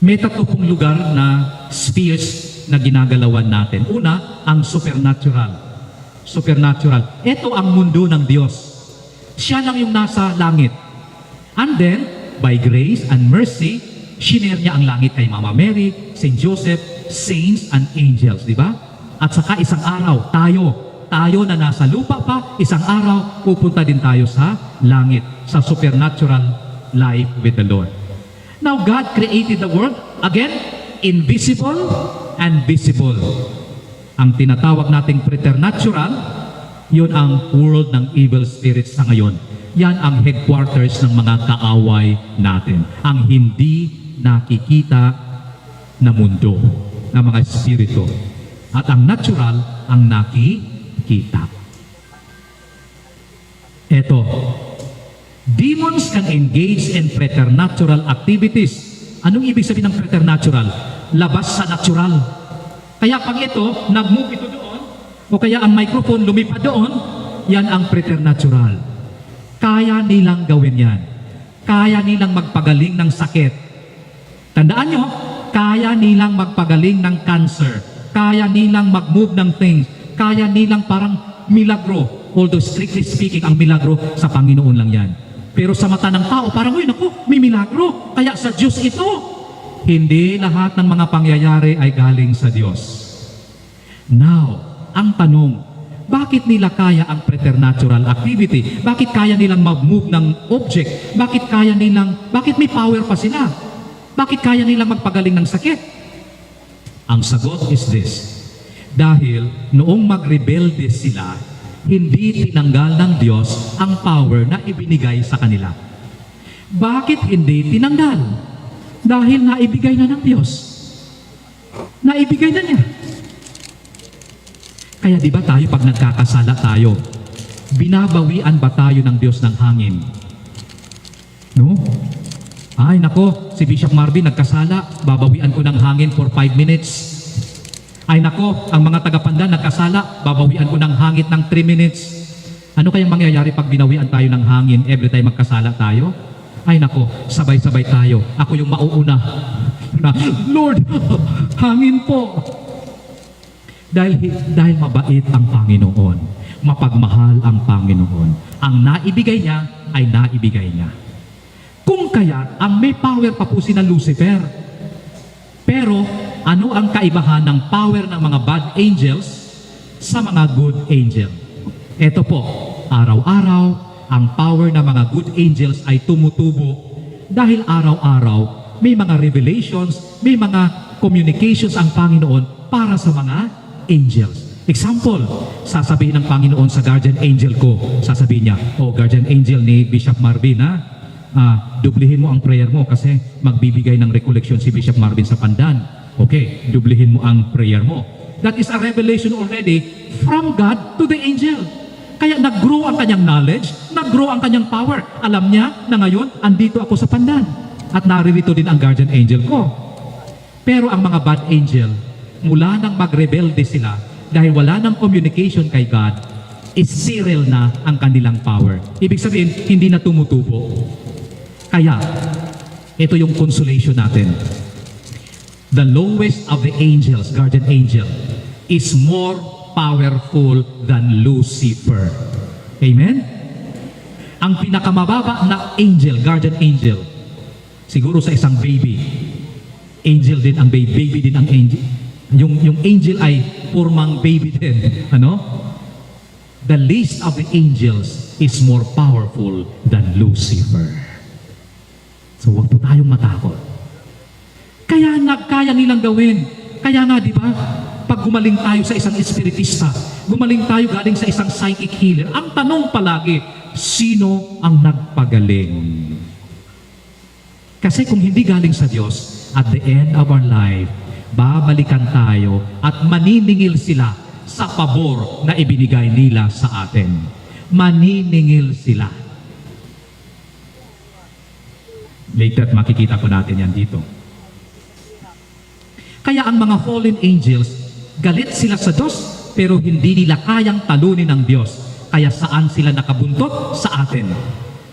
May tatlo pong lugar na spheres na ginagalawan natin. Una, ang supernatural. Supernatural. Ito ang mundo ng Diyos. Siya lang yung nasa langit. And then, by grace and mercy, shinare niya ang langit kay Mama Mary, St. Joseph, saints and angels, di ba? At saka isang araw, tayo, tayo na nasa lupa pa, isang araw, pupunta din tayo sa langit, sa supernatural life with the Lord. Now, God created the world, again, invisible and visible. Ang tinatawag nating preternatural, yun ang world ng evil spirits sa ngayon. Yan ang headquarters ng mga kaaway natin. Ang hindi nakikita na mundo ng mga espiritu. At ang natural, ang nakikita. Ito, demons can engage in preternatural activities. Anong ibig sabihin ng preternatural? Labas sa natural. Kaya pag ito, nag-move ito doon, o kaya ang microphone lumipad doon, yan ang preternatural. Kaya nilang gawin yan. Kaya nilang magpagaling ng sakit. Tandaan nyo, kaya nilang magpagaling ng cancer. Kaya nilang mag-move ng things. Kaya nilang parang milagro. Although strictly speaking, ang milagro sa Panginoon lang yan. Pero sa mata ng tao, parang, uy, naku, may milagro. Kaya sa Diyos ito. Hindi lahat ng mga pangyayari ay galing sa Diyos. Now, ang tanong, bakit nila kaya ang preternatural activity? Bakit kaya nilang mag-move ng object? Bakit kaya nilang, bakit may power pa sila? Bakit kaya nilang magpagaling ng sakit? Ang sagot is this. Dahil noong magrebelde sila, hindi tinanggal ng Diyos ang power na ibinigay sa kanila. Bakit hindi tinanggal? Dahil naibigay na ng Diyos. Naibigay na niya. Kaya di ba tayo pag nagkakasala tayo, binabawian ba tayo ng Diyos ng hangin? No? Ay nako, si Bishop Marvin nagkasala, babawian ko ng hangin for 5 minutes. Ay nako, ang mga taga-pandan nagkasala, babawian ko ng hangin ng 3 minutes. Ano kayang mangyayari pag binawian tayo ng hangin every time magkasala tayo? Ay nako, sabay-sabay tayo. Ako yung mauuna. Na, Lord, hangin po. Dahil, dahil mabait ang Panginoon. Mapagmahal ang Panginoon. Ang naibigay niya ay naibigay niya. Kung kaya, ang may power pa po si na Lucifer. Pero, ano ang kaibahan ng power ng mga bad angels sa mga good angel? Ito po, araw-araw, ang power ng mga good angels ay tumutubo dahil araw-araw may mga revelations, may mga communications ang Panginoon para sa mga angels. Example, sasabihin ng Panginoon sa guardian angel ko, sasabihin niya, oh guardian angel ni Bishop Marvin ha, ah, dublihin mo ang prayer mo kasi magbibigay ng recollection si Bishop Marvin sa pandan. Okay, dublihin mo ang prayer mo. That is a revelation already from God to the angel. Kaya nag-grow ang kanyang knowledge, nag-grow ang kanyang power. Alam niya na ngayon, andito ako sa pandan. At naririto din ang guardian angel ko. Pero ang mga bad angel, mula nang magrebelde sila, dahil wala nang communication kay God, is zero na ang kanilang power. Ibig sabihin, hindi na tumutubo. Kaya, ito yung consolation natin. The lowest of the angels, guardian angel, is more powerful than Lucifer. Amen? Ang pinakamababa na angel, guardian angel, siguro sa isang baby, angel din ang baby, baby din ang angel. Yung, yung angel ay purmang baby din. Ano? The least of the angels is more powerful than Lucifer. So huwag po tayong matakot. Kaya nilang gawin. Kaya nga, di ba, pag gumaling tayo sa isang espiritista, gumaling tayo galing sa isang psychic healer, ang tanong palagi, sino ang nagpagaling? Kasi kung hindi galing sa Diyos, at the end of our life, babalikan tayo at maniningil sila sa pabor na ibinigay nila sa atin. Maniningil sila. Later, makikita ko natin yan dito. Kaya ang mga fallen angels, galit sila sa Diyos, pero hindi nila kayang talunin ng Diyos. Kaya saan sila nakabuntot? Sa atin.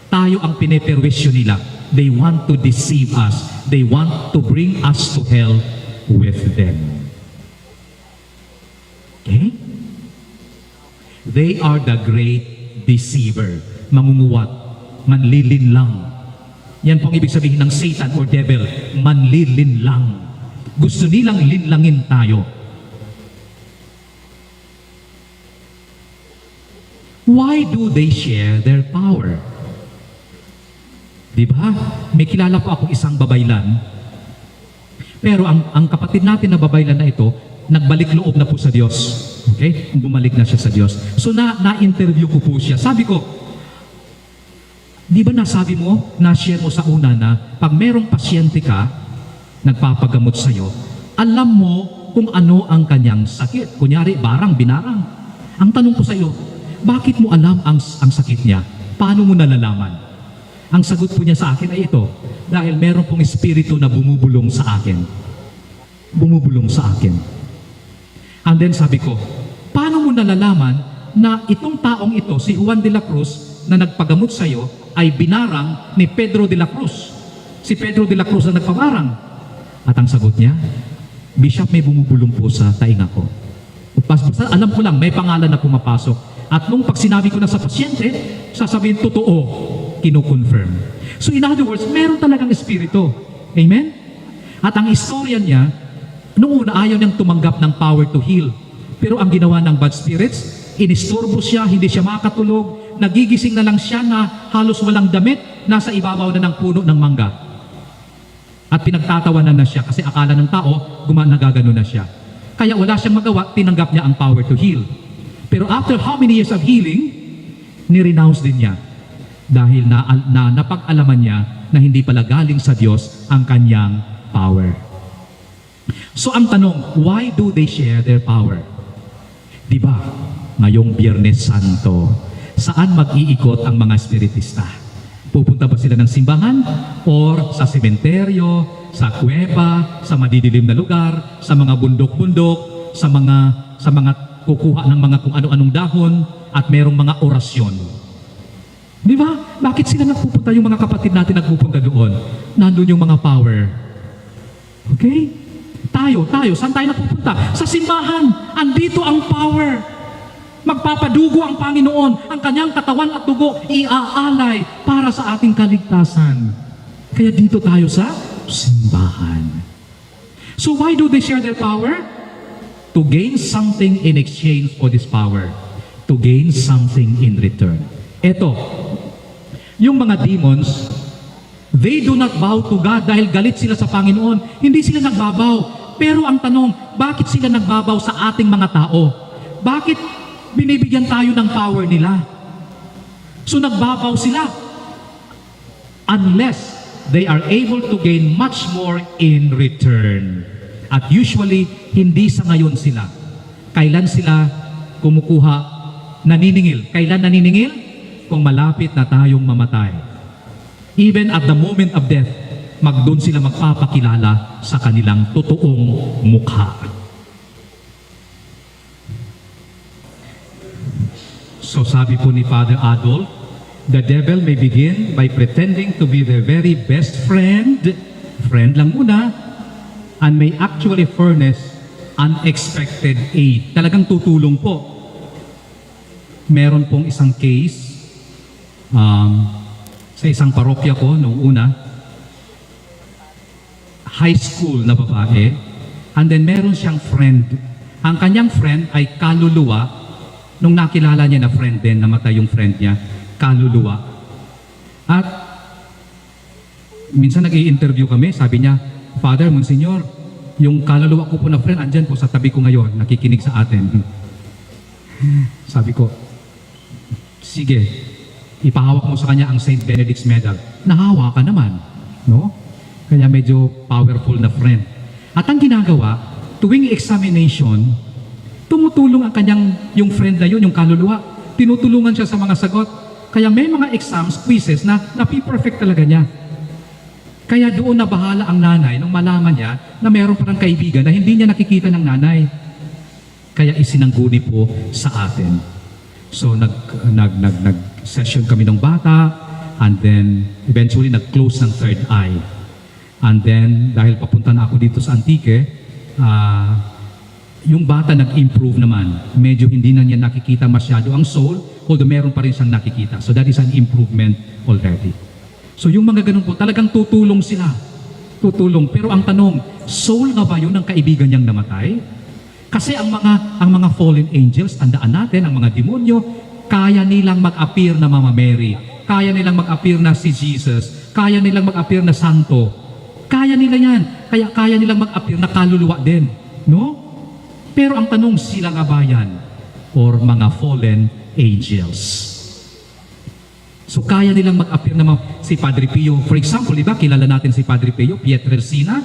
Tayo ang pineperwisyo nila. They want to deceive us. They want to bring us to hell with them. Okay? They are the great deceiver. Mangunguwat, manlilin lang. Yan pong ibig sabihin ng Satan or devil, manlilin lang. Gusto nilang linlangin tayo. Why do they share their power? Di ba? May kilala po akong isang babaylan. Pero ang, ang kapatid natin na babaylan na ito, nagbalik loob na po sa Diyos. Okay? Bumalik na siya sa Diyos. So na, na-interview ko po siya. Sabi ko, di ba nasabi mo, na-share mo sa una na pag merong pasyente ka, nagpapagamot sa'yo, alam mo kung ano ang kanyang sakit. Kunyari, barang, binarang. Ang tanong ko sa iyo, bakit mo alam ang, ang sakit niya? Paano mo nalalaman? Ang sagot po niya sa akin ay ito, dahil meron pong espiritu na bumubulong sa akin. Bumubulong sa akin. And then sabi ko, paano mo nalalaman na itong taong ito, si Juan de la Cruz, na nagpagamot sa iyo, ay binarang ni Pedro de la Cruz. Si Pedro de la Cruz na nagpamarang. At ang sagot niya, Bishop, may bumubulong po sa tainga ko. Basta alam ko lang, may pangalan na pumapasok. At nung pag sinabi ko na sa pasyente, sasabihin, totoo, kino-confirm. So in other words, meron talagang espiritu. Amen? At ang istorya niya, nung una ayaw niyang tumanggap ng power to heal. Pero ang ginawa ng bad spirits, inisturbo siya, hindi siya makatulog, nagigising na lang siya na halos walang damit, nasa ibabaw na ng puno ng mangga. At pinagtatawanan na siya kasi akala ng tao, gumanagagano na siya. Kaya wala siyang magawa, tinanggap niya ang power to heal. Pero after how many years of healing, nirenounce din niya. Dahil na, na napag-alaman niya na hindi pala galing sa Diyos ang kanyang power. So ang tanong, why do they share their power? Di ba, ngayong Biyernes Santo, saan mag-iikot ang mga espiritista? Pupunta ba sila ng simbahan? Or sa sementeryo, sa kuweba, sa madidilim na lugar, sa mga bundok-bundok, sa mga sa mga kukuha ng mga kung ano-anong dahon at merong mga orasyon. Di ba? Bakit sila nagpupunta yung mga kapatid natin nagpupunta doon? Nandun yung mga power. Okay? Tayo, tayo, saan tayo napupunta? Sa simbahan. Andito ang power. Magpapadugo ang Panginoon, ang kanyang katawan at dugo, iaalay para sa ating kaligtasan. Kaya dito tayo sa simbahan. So why do they share their power? To gain something in exchange for this power. To gain something in return. Ito, yung mga demons, they do not bow to God dahil galit sila sa Panginoon. Hindi sila nagbabaw. Pero ang tanong, bakit sila nagbabaw sa ating mga tao? Bakit binibigyan tayo ng power nila? So nagbabaw sila unless they are able to gain much more in return. At usually, hindi sa ngayon sila. Kailan sila kumukuha, naniningil? Kailan naniningil? Kung malapit na tayong mamatay. Even at the moment of death, magdoon sila magpapakilala sa kanilang totoong mukha. So sabi po ni Father Adolf, the devil may begin by pretending to be their very best friend, friend lang muna, and may actually furnish unexpected aid. Talagang tutulong po. Meron pong isang case um, sa isang parokya ko noong una, high school na babae, and then meron siyang friend. Ang kanyang friend ay kaluluwa, nung nakilala niya na friend din, namatay yung friend niya, kaluluwa. At minsan nag interview kami, sabi niya, Father, Monsignor, yung kaluluwa ko po na friend, andyan po sa tabi ko ngayon, nakikinig sa atin. Sabi ko, sige, ipahawak mo sa kanya ang St. Benedict's Medal. Nahawa ka naman, no? Kaya medyo powerful na friend. At ang ginagawa, tuwing examination, tumutulong ang kanyang, yung friend na yun, yung kaluluwa, tinutulungan siya sa mga sagot. Kaya may mga exams, quizzes na napi-perfect talaga niya. Kaya doon na bahala ang nanay nung malaman niya na mayroon parang kaibigan na hindi niya nakikita ng nanay. Kaya isinangguni po sa atin. So nag nag nag nag session kami ng bata, and then eventually nag-close ng third eye. And then, dahil papunta na ako dito sa Antique, ah, yung bata nag-improve naman. Medyo hindi na niya nakikita masyado ang soul, although meron pa rin siyang nakikita. So that is an improvement already. So yung mga ganun po, talagang tutulong sila. Tutulong. Pero ang tanong, soul nga ba yun ng kaibigan niyang namatay? Kasi ang mga ang mga fallen angels, tandaan natin, ang mga demonyo, kaya nilang mag-appear na Mama Mary. Kaya nilang mag-appear na si Jesus. Kaya nilang mag-appear na Santo. Kaya nila yan. Kaya kaya nilang mag-appear na kaluluwa din. No? Pero ang tanong, sila nga ba yan? Or mga fallen angels? So kaya nilang mag-appear naman si Padre Pio. For example, di ba, kilala natin si Padre Pio, Pietrelcina.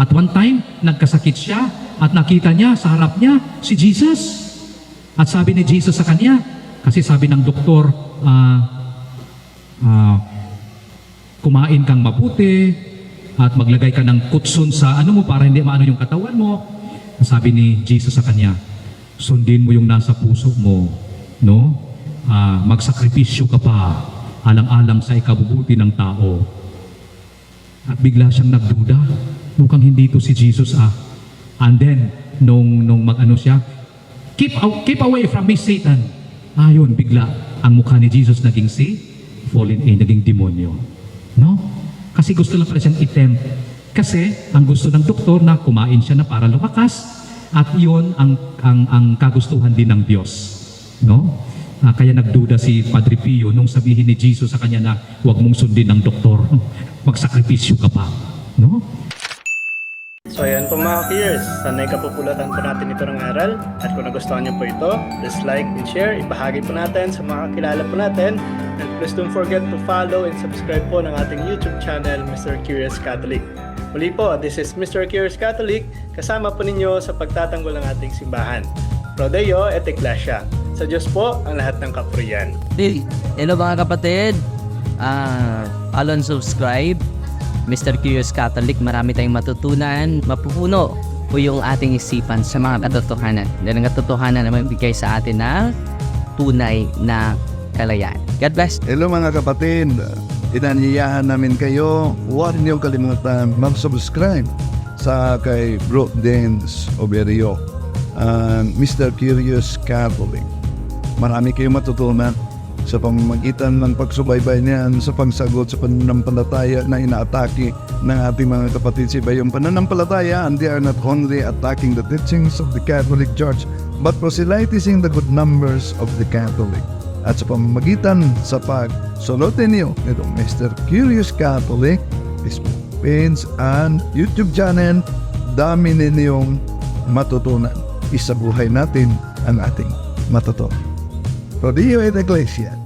At one time, nagkasakit siya at nakita niya sa harap niya si Jesus. At sabi ni Jesus sa kanya, kasi sabi ng doktor, ah, ah, kumain kang mabuti at maglagay ka ng kutsun sa ano mo para hindi maano yung katawan mo. Sabi ni Jesus sa kanya, sundin mo yung nasa puso mo, no? Ah, magsakripisyo ka pa alang-alang sa ikabubuti ng tao. At bigla siyang nagduda. Mukhang hindi to si Jesus ah. And then, nung, nung mag-ano siya, keep, aw- keep away from me, Satan. Ayun, bigla, ang mukha ni Jesus naging si fallen eh, naging demonyo. No? Kasi gusto lang pala siyang itempt. Kasi, ang gusto ng doktor na kumain siya na para lumakas, at iyon ang, ang, ang kagustuhan din ng Diyos. No? Ah, kaya nagduda si Padre Pio nung sabihin ni Jesus sa kanya na huwag mong sundin ng doktor. Magsakripisyo ka pa. No? So ayan po mga peers, sanay kapupulatan po natin ito ng aral at kung nagustuhan niyo po ito, please like and share, ibahagi po natin sa mga kakilala po natin and please don't forget to follow and subscribe po ng ating YouTube channel, Mr. Curious Catholic. Muli po, this is Mr. Curious Catholic, kasama po ninyo sa pagtatanggol ng ating simbahan. Pro Deo et Ecclesia. Sa Diyos po ang lahat ng kapurian. Di- Hello mga kapatid. Ah, follow and subscribe. Mr. Curious Catholic, marami tayong matutunan. Mapupuno po yung ating isipan sa mga katotohanan. Dahil ang katotohanan naman bigay sa atin ng tunay na kalayaan. God bless. Hello mga kapatid, inanyayahan namin kayo, huwag niyo kalimutan mag-subscribe sa kay Bro Dance Oberio, and Mr. Curious Catholic. Marami kayong matutunan sa pamamagitan ng pagsubaybay niyan sa pagsagot sa pananampalataya na inaatake ng ating mga kapatid sa iba. Pananampalataya, and they are not only attacking the teachings of the Catholic Church, but proselytizing the good numbers of the Catholic at sa pamamagitan sa pagsulotin niyo nitong Mr. Curious Catholic, Facebook page and YouTube channel, dami ninyong matutunan. Isabuhay natin ang ating matutunan. Rodillo et Iglesia,